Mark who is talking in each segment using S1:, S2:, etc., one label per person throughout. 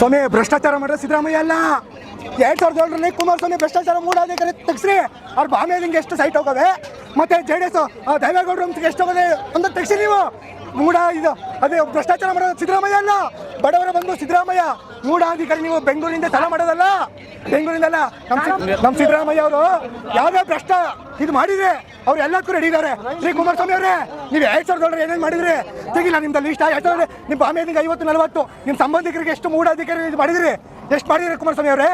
S1: ಸ್ವಾಮಿ, ಭ್ರಷ್ಟಾಚಾರ ಮಾಡ್ರೆ ಸಿದ್ದರಾಮಯ್ಯ ಅಲ್ಲ. ಎರಡ್ ಸಾವಿರದ ಏಳರಲ್ಲಿ ಕುಮಾರಸ್ವಾಮಿ ಭ್ರಷ್ಟಾಚಾರ ಮೂಡಾಧಿಕಾರಿ ತೆಗ್ಸ್ರಿ. ಅವ್ರ ಬಾಮೇಲಿಂಗ್ ಎಷ್ಟು ಸೈಟ್ ಹೋಗವೆ? ಮತ್ತೆ ಜೆ ಡಿ ಎಸ್ ದೇವೇಗೌಡರು ಎಷ್ಟು ಹೋಗೋದೆ ಒಂದು ತೆಗ್ಸಿ ನೀವು. ಮೂಡ ಇದು. ಅದೇ ಭ್ರಷ್ಟಾಚಾರ ಮಾಡೋದು ಸಿದ್ದರಾಮಯ್ಯ ಅಲ್ಲ. ಬಡವರ ಬಂದು ಸಿದ್ದರಾಮಯ್ಯ. ಮೂಡಾಧಿಕಾರಿ ನೀವು ಬೆಂಗಳೂರಿಂದ ತಲೆ ಮಾಡೋದಲ್ಲ. ಬೆಂಗಳೂರಿಂದ ಅಲ್ಲ ನಮ್ಮ ನಮ್ಮ ಸಿದ್ದರಾಮಯ್ಯ ಅವರು ಯಾವ್ಯಾವ ಭ್ರಷ್ಟ. ಇದು ಮಾಡಿದ್ರೆ ಅವ್ರು ಎಲ್ಲದಕ್ಕೂ ರೆಡಿ ಇದ್ದಾರೆ ಶ್ರೀ ಕುಮಾರಸ್ವಾಮಿ ಅವರೇ, ನೀವು ಎರಡ್ ಸಾವಿರದ ಒಳ್ಳೆ ಏನೇನು ಮಾಡಿದ್ರಿ? ತೆಗಿಲ್ಲ ನಿಮ್ದು ಲಿಸ್ಟ್ ಎರಡು ಸಾವಿರ ನಿಮ್ಮ ಆಮೇಲೆ ಐವತ್ತು, ನಲವತ್ತು, ನಿಮ್ಮ ಸಂಬಂಧಿಕರಿಗೆ ಎಷ್ಟು ಮೂಡಾಧಿಕಾರಿ ಇದು ಮಾಡಿದ್ರಿ? ಎಷ್ಟು ಮಾಡಿದ್ರಿ ಕುಮಾರಸ್ವಾಮಿ ಅವರೇ?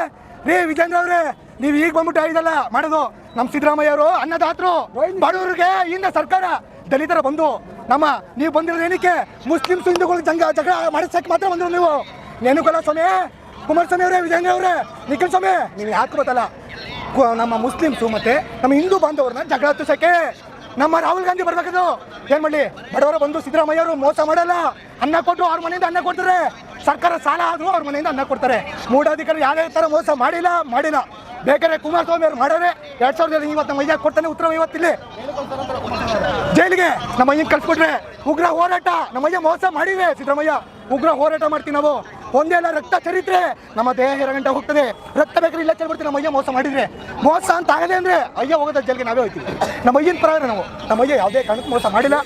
S1: ರೀ ವಿಜೇಂದ್ರ ಅವರೇ, ನೀವು ಈಗ ಬಂದ್ಬಿಟ್ಟು ಇದಲ್ಲ ಮಾಡೋದು. ನಮ್ಮ ಸಿದ್ದರಾಮಯ್ಯ ಅವರು ಅನ್ನದಾತರು. ಬಡವರಿಗೆ ಇಂದ ಸರ್ಕಾರ ದಲಿತರ ಬಂದು ನಮ್ಮ ನೀವು ಬಂದಿರೋ ಏನಕ್ಕೆ? ಮುಸ್ಲಿಮ್ಸ್ ಹಿಂದೂಗಳು ಜಂಗ ಜಗಳ ಮಾಡಿಸಕ್ಕೆ ಮಾತ್ರ ಬಂದಿರೋ ನೀವು. ನೆನಕಲ್ಲ ಸ್ವಾಮಿ ಕುಮಾರಸ್ವಾಮಿ ಅವರೇ, ವಿಜಯಂಗ ಅವರೇ, ನಿಖಿಲ್ ಸ್ವಾಮಿ ನೀವು ಯಾಕೆ ಗೊತ್ತಲ್ಲ? ನಮ್ಮ ಮುಸ್ಲಿಮ್ಸು ಮತ್ತೆ ನಮ್ಮ ಹಿಂದೂ ಬಾಂಧವ್ರನ್ನ ಜಗಳ ಹತ್ತಿಸಕ್ಕೆ ನಮ್ಮ ರಾಹುಲ್ ಗಾಂಧಿ ಬರ್ಬೇಕದು. ಏನ್ ಮಾಡಲಿ? ಬಡವರ ಬಂದು ಸಿದ್ದರಾಮಯ್ಯ ಅವರು ಮೋಸ ಮಾಡಲ್ಲ. ಅನ್ನ ಕೊಟ್ಟು ಅವ್ರ ಮನೆಯಿಂದ ಅನ್ನ ಕೊಡ್ತಾರೆ. ಸರ್ಕಾರ ಸಾಲ ಆದ್ರೂ ಅವ್ರ ಮನೆಯಿಂದ ಅನ್ನ ಕೊಡ್ತಾರೆ. ಮೂಢಾಧಿಕಾರಿ ಯಾವುದೇ ತರ ಮೋಸ ಮಾಡಿಲ್ಲ ಮಾಡಿಲ್ಲ. ಬೇಕಾದ್ರೆ ಕುಮಾರಸ್ವಾಮಿ ಅವ್ರು ಮಾಡೋರೆ ಎರಡು ಸಾವಿರದ ಇವತ್ತು ನಮ್ಮ ಅಯ್ಯ ಕೊಡ್ತಾನೆ ಉತ್ತರ ಇವತ್ತಿಲ್ಲಿ. ಜೈಲಿಗೆ ನಮ್ಮ ಅಯ್ಯನ್ ಕಳ್ಸ್ಕೊಟ್ರೆ ಉಗ್ರ ಹೋರಾಟ. ನಮ್ಮ ಅಯ್ಯ ಮೋಸ ಮಾಡಿವೆ ಸಿದ್ದರಾಮಯ್ಯ. ಉಗ್ರ ಹೋರಾಟ ಮಾಡ್ತೀವಿ ನಾವು. ಒಂದೇ ಅಲ್ಲ, ರಕ್ತ ಚರಿತ್ರೆ. ನಮ್ಮ ದೇಹ ಎರಗಂಟ ಹೋಗ್ತದೆ. ರಕ್ತ ಬೇಕಾದ್ರೆ ಇಲ್ಲ ಚೆಲ್ಬಿಡ್ತೀವಿ. ನಮ್ಮ ಅಯ್ಯ ಮೋಸ ಮಾಡಿದ್ರೆ. ಮೋಸ ಅಂತ ಆಗದೆ ಅಂದ್ರೆ ಅಯ್ಯ ಹೋಗೋದ ಜೈಲಿಗೆ ನಾವೇ ಹೋಗ್ತೀವಿ ನಮ್ಮ ಅಯ್ಯನ ಪರ ನಾವು. ನಮ್ಮ ಅಯ್ಯ ಯಾವುದೇ ಕಾರಣಕ್ಕೂ ಮೋಸ ಮಾಡಿಲ್ಲ.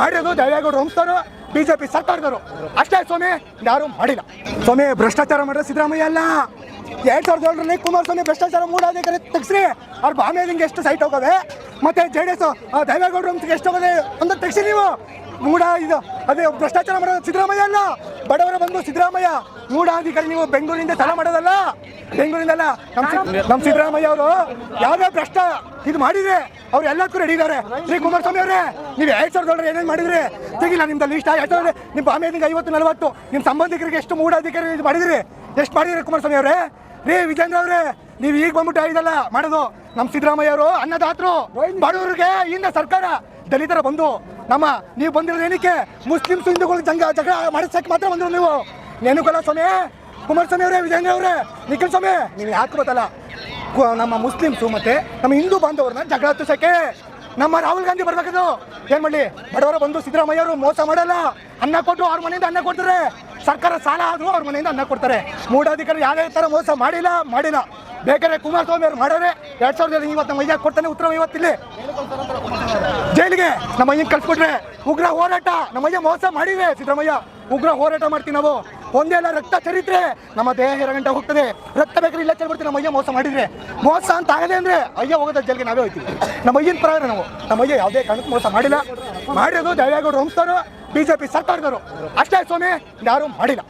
S1: ಮಾಡಿರೋದು ದೇವೇಗೌಡರು ಹಂಸ್ತವರು ಬಿಜೆಪಿ ಸರ್ಕಾರದವರು. ಅಷ್ಟೇ ಸ್ವಾಮಿ ಯಾರು ಮಾಡಿಲ್ಲ. ಸ್ವಾಮಿ, ಭ್ರಷ್ಟಾಚಾರ ಮಾಡಿದ್ರೆ ಸಿದ್ದರಾಮಯ್ಯ ಅಲ್ಲ. ಎರಡ್ ಸಾವಿರದ ಏಳರಲ್ಲಿ ಕುಮಾರಸ್ವಾಮಿ ಭ್ರಷ್ಟಾಚಾರ ಮೂಡಾಧಿಕಾರಿ ತೆಗ್ಸ್ರಿ. ಅವ್ರ ಬಾಮೇಲಿಂಗ್ ಎಷ್ಟು ಸೈಟ್ ಹೋಗವೆ? ಮತ್ತೆ ಜೆ ಡಿ ಎಸ್ ದೇವೇಗೌಡರು ಎಷ್ಟು ಹೋಗದೆ ಅಂತ ತೆಗ್ಸಿ ನೀವು. ಮೂಡ ಇದು, ಅದೇ ಭ್ರಷ್ಟಾಚಾರ ಮಾಡೋದು ಸಿದ್ದರಾಮಯ್ಯ ಅಲ್ಲ. ಬಡವರ ಬಂದು ಸಿದ್ದರಾಮಯ್ಯ ಮೂಢಾಧಿಕಾರಿ ನೀವು ಬೆಂಗಳೂರಿಂದ ತಲೆ ಮಾಡೋದಲ್ಲ? ಬೆಂಗಳೂರಿಂದಲ್ಲ ನಮ್ಮ ನಮ್ಮ ಸಿದ್ದರಾಮಯ್ಯ ಅವರು ಯಾವ್ಯಾವ ಭ್ರಷ್ಟ, ಇದು ಮಾಡಿದ್ರೆ ಅವ್ರು ಎಲ್ಲದಕ್ಕೂ ರೆಡಿ ಇದ್ದಾರೆ ಶ್ರೀ ಕುಮಾರಸ್ವಾಮಿ ಅವರೇ, ನೀವು ಎರಡ್ ಸಾವಿರದ ಒಳ್ಳೆ ಏನೇನು ಮಾಡಿದ್ರಿ? ತೆಗಿಲ್ಲ ನಿಮ್ದು ಲಿಸ್ಟ್ ಎರಡು ಸಾವಿರ ನಿಮ್ಮ ಬಾಮೇಲಿಂಗ್ ಐವತ್ತು, ನಲವತ್ತು ನಿಮ್ಮ ಸಂಬಂಧಿಕರಿಗೆ ಎಷ್ಟು ಮೂಢಾಧಿಕಾರಿ ಇದು ಮಾಡಿದ್ರಿ? ಎಷ್ಟು ಮಾಡಿದ್ರಿ ಕುಮಾರಸ್ವಾಮಿ ಅವರೇ? ರೀ ವಿಜೇಂದ್ರ ಅವರೇ, ನೀವು ಈಗ ಬಂದ್ಬಿಟ್ಟು ಇದಲ್ಲ ಮಾಡೋದು. ನಮ್ಮ ಸಿದ್ದರಾಮಯ್ಯ ಅವರು ಅನ್ನದಾತರು, ಬಡವರಿಗೆ ಇಂದ ಸರ್ಕಾರ ದಲಿತರ ಬಂದು ನಮ್ಮ ನೀವು ಬಂದಿರೋದು ಏನಕ್ಕೆ? ಮುಸ್ಲಿಮ್ಸ್ ಹಿಂದೂಗಳು ಜಂಗ ಜಗಳ ಮಾಡಿಸಕ್ಕೆ ಮಾತ್ರ ಬಂದಿರೋ ನೀವು. ನೆನಕಲ್ಲ ಸ್ವಾಮಿ, ಕುಮಾರಸ್ವಾಮಿ ಅವರೇ ವಿಜಯೇಂದ್ರ ಅವರೇ, ನಿಖಿಲ್ ಸ್ವಾಮಿ ನೀವು ಯಾಕೆ ಗೊತ್ತಲ್ಲ? ನಮ್ಮ ಮುಸ್ಲಿಮ್ಸು ಮತ್ತೆ ನಮ್ಮ ಹಿಂದೂ ಬಾಂಧವ್ರನ್ನ ಜಗಳ ಹತ್ತಿಸಕ್ಕೆ ನಮ್ಮ ರಾಹುಲ್ ಗಾಂಧಿ ಬರ್ಬೇಕದು. ಏನ್ ಮಾಡಲಿ? ಬಡವರ ಬಂದು ಸಿದ್ದರಾಮಯ್ಯ ಅವರು ಮೋಸ ಮಾಡಲ್ಲ. ಅನ್ನ ಕೊಟ್ಟು ಅವ್ರ ಮನೆಯಿಂದ ಅನ್ನ ಕೊಡ್ತಾರೆ. ಸರ್ಕಾರ ಸಾಲ ಆದರೂ ಅವ್ರ ಮನೆಯಿಂದ ಅನ್ನ ಕೊಡ್ತಾರೆ. ಮೂಢಾಧಿಕಾರಿ ಯಾವ್ಯಾವ ತರ ಮೋಸ ಮಾಡಿಲ್ಲ ಮಾಡಿಲ್ಲ. ಬೇಕಾದ್ರೆ ಕುಮಾರಸ್ವಾಮಿ ಅವ್ರು ಮಾಡೋರೆ ಎರಡು ಸಾವಿರದ ಇವತ್ತು ನಮ್ಮ ಅಯ್ಯ ಕೊಡ್ತಾನೆ ಉತ್ತರ ಇವತ್ತಿಲ್ಲಿ. ಜೈಲಿಗೆ ನಮ್ಮ ಕಳ್ಸ್ಕೊಟ್ರೆ ಉಗ್ರ ಹೋರಾಟ. ನಮ್ಮ ಅಯ್ಯ ಮೋಸ ಮಾಡಿವೆ, ಸಿದ್ದರಾಮಯ್ಯ. ಉಗ್ರ ಹೋರಾಟ ಮಾಡ್ತೀವಿ ನಾವು. ಒಂದೇ ಅಲ್ಲ, ರಕ್ತ ಚರಿತ್ರೆ. ನಮ್ಮ ದೇಹ ಎರಗಂಟ ಹೋಗ್ತದೆ. ರಕ್ತ ಬೇಕಾದ್ರೆ ಇಲ್ಲ ಚೆಲ್ಬಿಡ್ತೀವಿ, ನಮ್ಮ ಅಯ್ಯ ಮೋಸ ಮಾಡಿದ್ರೆ. ಮೋಸ ಅಂತ ಆಗದೆ ಅಂದ್ರೆ ಅಯ್ಯ ಹೋಗೋದ ಜೈಲಿಗೆ ನಾವೇ ಹೋಗ್ತೀವಿ ನಮ್ಮ ಅಯ್ಯನ ಪರ ನಾವು. ನಮ್ಮ ಅಯ್ಯ ಯಾವುದೇ ಕಾರಣಕ್ಕೂ ಮೋಸ ಮಾಡಿಲ್ಲ. ಮಾಡಿರೋದು ದೇವೇಗೌಡರು ಜೆ ಬಿಜೆಪಿ ಸರ್ಕಾರದವರು. ಅಷ್ಟೇ ಸ್ವಾಮಿ ಯಾರು ಮಾಡಿಲ್ಲ.